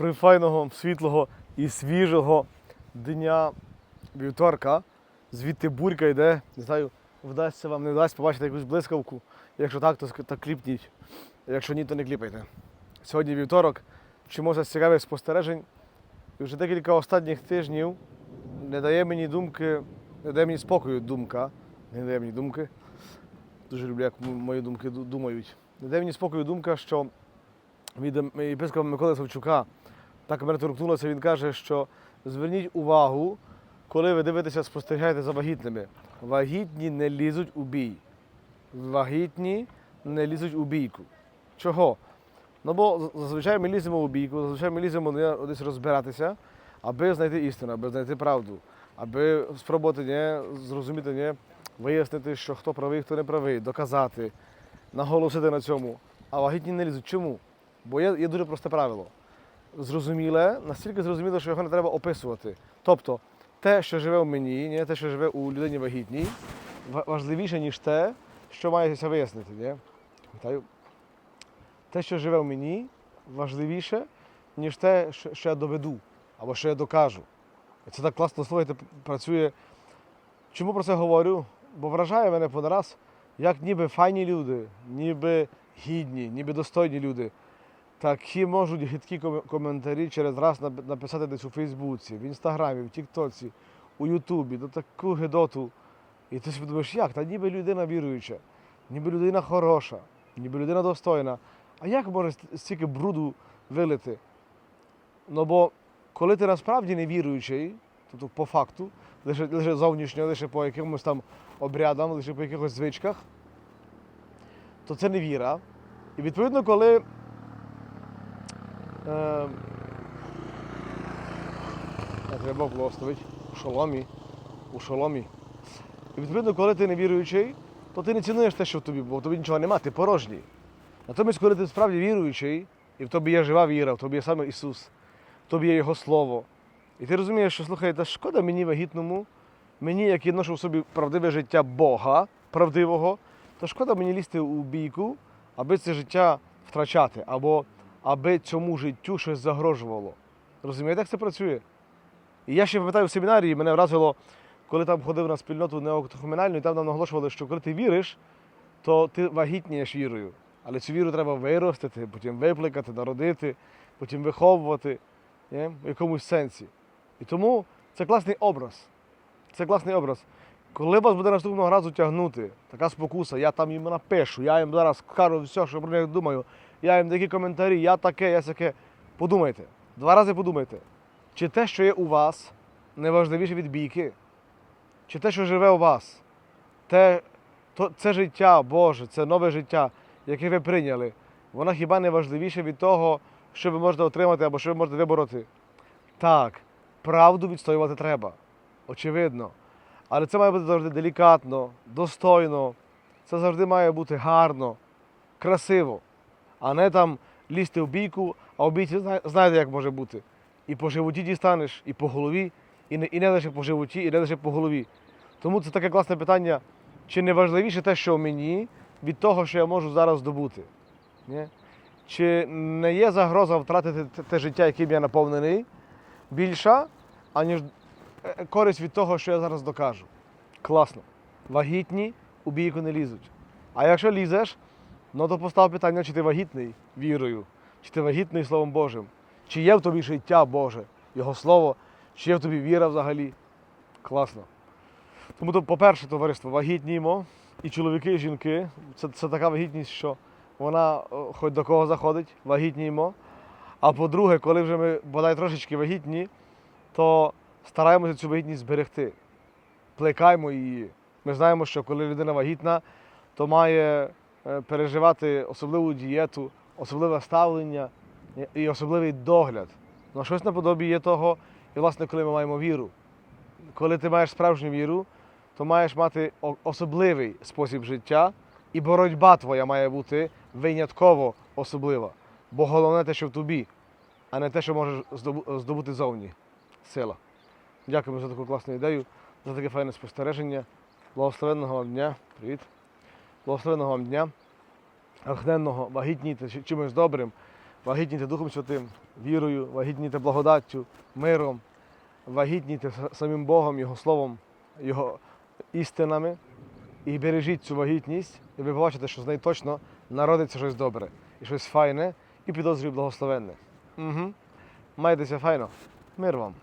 файного, світлого і свіжого дня вівторка. Звідти бурька йде. Не знаю, вдасться вам, не вдасться побачити якусь блискавку. Якщо так, то, то кліпніть. Якщо ні, то не кліпайте. Сьогодні вівторок. Вчимося з цікавих спостережень. І вже декілька останніх тижнів не дає мені думки, не дає мені спокою думка. Не дає мені думки. Дуже люблю, як мої думки думають. Не дає мені спокою думка, що від ем- єпископа Миколи Савчука так мене торкнулося. Він каже, що зверніть увагу, коли ви дивитеся, спостерігаєте за вагітними. Вагітні не лізуть у бій. Вагітні не лізуть у бійку. Чого? Ну бо зазвичай ми ліземо у бійку, зазвичай ми ліземо десь розбиратися, аби знайти істину, аби знайти правду, аби спробувати не, зрозуміти, не, вияснити, що хто правий, хто не правий, доказати, наголосити на цьому. А вагітні не лізуть. Чому? Бо є, є дуже просте правило. Зрозуміле, настільки зрозуміле, що його не треба описувати. Тобто, те, що живе в мені, не те, що живе у людині вагітній, важливіше, ніж те, що мається вияснити. Пам'ятаю? Те, що живе в мені, важливіше, ніж те, що, я доведу або що я докажу. І це так класно слухайте, працює. Чому про це говорю? Бо вражає мене понад раз, як ніби файні люди, ніби гідні, ніби достойні люди. Такі можуть гидкі коментарі через раз написати десь у Фейсбуці, в Інстаграмі, в Тіктоці, у Ютубі, до таку гидоту. І ти собі думаєш, як? Та ніби людина віруюча, ніби людина хороша, ніби людина достойна. А як може стільки бруду вилити? Ну бо коли ти насправді не віруючий, тобто по факту, лише, лише зовнішньо, лише по якимось там обрядам, лише по якихось звичках, то це не віра. І відповідно, коли е, я треба благословити у шоломі, у шоломі. І відповідно, коли ти не віруючий, то ти не цінуєш те, що в тобі, бо в тобі нічого нема, ти порожній. Натомість, коли ти справді віруючий, і в тобі є жива віра, в тобі є саме Ісус, в тобі є Його Слово. І ти розумієш, що слухай, та шкода мені вагітному, мені, який ношу в собі правдиве життя Бога, правдивого, то шкода мені лізти у бійку, аби це життя втрачати, або аби цьому життю щось загрожувало. Розумієте, як це працює? І я ще пам'ятаю в семінарії, мене вразило, коли там ходив на спільноту неоктохомінальну, і там нам наголошували, що коли ти віриш, то ти вагітнієш вірою. Але цю віру треба виростити, потім випликати, народити, потім виховувати є, в якомусь сенсі. І тому це класний образ. Це класний образ. Коли вас буде наступного разу тягнути така спокуса, я там їм напишу, я їм зараз кажу все, що про них думаю, я їм такі коментарі, я таке, я таке. Подумайте, два рази подумайте, чи те, що є у вас, не важливіше від бійки, чи те, що живе у вас, те, то, це життя Боже, це нове життя, яке ви прийняли, воно хіба не важливіше від того, що ви можете отримати або що ви можете вибороти? Так, правду відстоювати треба, очевидно. Але це має бути завжди делікатно, достойно. Це завжди має бути гарно, красиво, а не там лізти в бійку, а в бійці знаєте, як може бути. І по животі дістанеш, і по голові, і не, і не лише по животі, і не лише по голові. Тому це таке класне питання, чи не важливіше те, що в мені, від того, що я можу зараз здобути? Ні? Чи не є загроза втратити те- життя, яким я наповнений, більша, аніж е, користь від того, що я зараз докажу? Класно. Вагітні у бійку не лізуть. А якщо лізеш, ну то постав питання, чи ти вагітний вірою, чи ти вагітний Словом Божим, чи є в тобі життя Боже, Його Слово, чи є в тобі віра взагалі. Класно. Тому, то, по-перше, товариство, вагітнімо, і чоловіки, і жінки. Це, це така вагітність, що вона е, хоч до кого заходить, вагітнімо. А по-друге, коли вже ми бодай трошечки вагітні, то стараємося цю вагітність зберегти. Плекаємо її. Ми знаємо, що коли людина вагітна, то має переживати особливу дієту, особливе ставлення і- і особливий догляд. Ну, щось наподобі є того, і власне, коли ми маємо віру. Коли ти маєш справжню віру, то маєш мати особливий спосіб життя, і боротьба твоя має бути винятково особлива. Бо головне те, що в тобі, а не те, що можеш здобути зовні. Сила. Дякуємо за таку класну ідею, за таке файне спостереження. Благословенного вам дня. Привіт. Благословенного вам дня. Ахненного, вагітніте чимось добрим. вагітніте Духом Святим, вірою, вагітніте благодаттю, миром, вагітніте самим Богом, Його Словом, Його істинами. І бережіть цю вагітність, і ви побачите, що з неї точно народиться щось добре, і щось файне, і підозрюю благословенне. Угу. Майтеся файно. Мир вам.